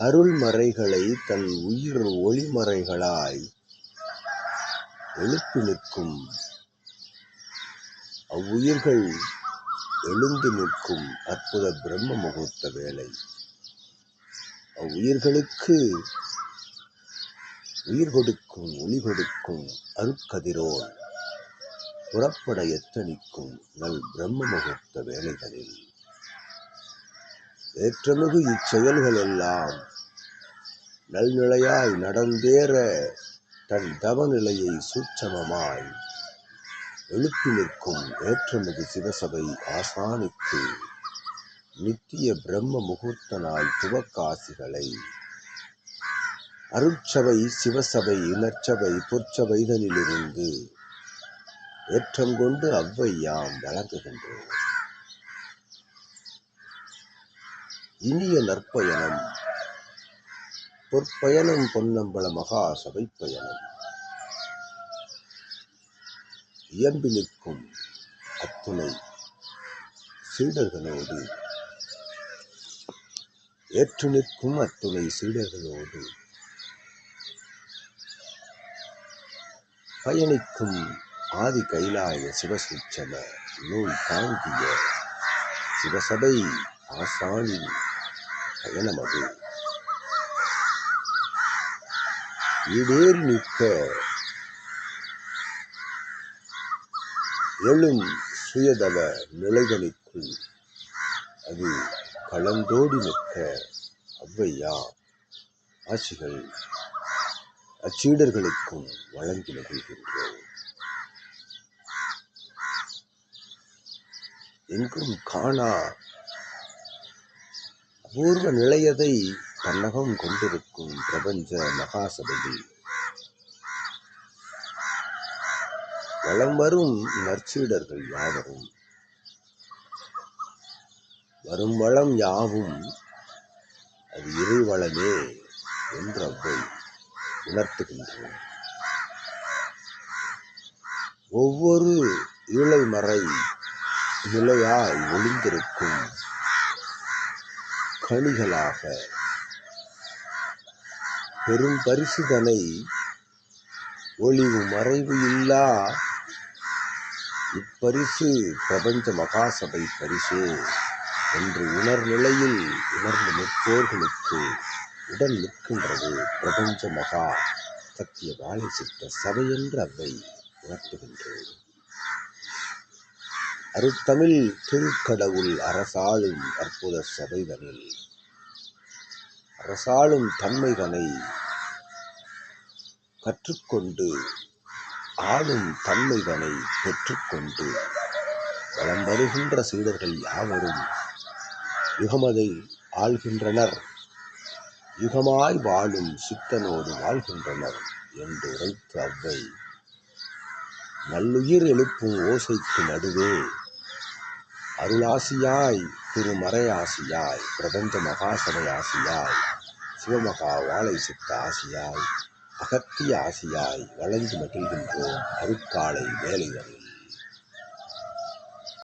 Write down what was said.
அருள்மறைகளை தன் உயிர் ஒளிமறைகளாய் எழுப்பி நிற்கும். அவ்வுயிர்கள் எழுந்து நிற்கும் அற்புத பிரம்ம முகூர்த்த வேலை அவ்வுயிர்களுக்கு உயிர் கொடுக்கும் ஒளி கொடுக்கும் அருக்கதிரோல் புறப்பட எத்தனிக்கும் நல் பிரம்ம முகூர்த்த வேலைகளில் ஏற்றமிகு இச்செயல்கள் எல்லாம் நல்நிலையாய் நடந்தேற தன் தவநிலையை சூட்சமமாய் எழுப்பி நிற்கும் ஏற்றமிகு சிவசபை ஆசானுக்கு நித்திய பிரம்ம முகூர்த்த நாள் துவக்காசிகளை. அருட்சபை சிவசபை இனர்ச்சபை பொற்சபைதனிலிருந்து ஏற்றம் கொண்டு அவ்வை யாம் வழங்குகின்றோம். இனிய நற்பயணம். பொற்பயணம் பொன்னம்பல மகா சபை பயணம். இயம்பி நிற்கும் அத்துணை சீடர்களோடு ஏற்று நிற்கும் அத்துணை சீடர்களோடு பயணிக்கும் ஆதி கைலாய சிவசூட்சம நூல் தாங்கிய சிவசபை ஆசானின் பயணமது. இடேறி நிற்க எழும் சுயதவ நிலைகளுக்குள் அது கலந்தோடி நிற்க. அவ்வையா? ஆட்சிகள் அச்சீடர்களுக்கும் வழங்கி மகிழ்கின்றோம். எங்கும் காணா பூர்வ நிலையதை தன்னகம் கொண்டிருக்கும் பிரபஞ்ச மகாசபையில். வளம் வரும் நற்சீடர்கள் யாவரும்? வரும் வளம் யாவும்? அது இறைவளமே என்று அவ்வை உணர்த்துகின்றோம் ஒவ்வொரு இழைமறை நிலையாய் ஒளிந்திருக்கும் கனிகளாக பெரும் பரிசுதனை ஒளிவு மறைவு இல்லா. இப்பரிசு பிரபஞ்ச மகாசபை பரிசு என்று உணர்நிலையில் உணர்ந்து நிற்போர்களுக்கு உடன் நிற்கின்றது பிரபஞ்ச மகா சத்திய வாழை சித்த சபை என்று அவை உணர்த்துகின்றோம். அருத்தமிழ் திருக்கடவுள் அரசாளும் அற்புத சபைதனில். அரசாளும் தன்மைதனை கற்றுக்கொண்டு ஆளும் தன்மைதனை பெற்றுக்கொண்டு வளம் வருகின்ற சீடர்கள் யாவரும் யுகமதை ஆள்கின்றனர். யுகமாய் வாழும் சித்தனோடு வாழ்கின்றனர் என்று உரைத்த அவ்வை நல்லுயிர் எழுப்பும் ஓசைக்கு நடுவே. அருளாசியாய் திருமறையாசியாய் பிரபஞ்ச மகாசபை ஆசியாய் சிவமகா வாழை சித்த ஆசியாய் அகத்திய ஆசியாய் வளர்ந்து மகிழ்கின்றோம். அருட்காலை வேலைகள்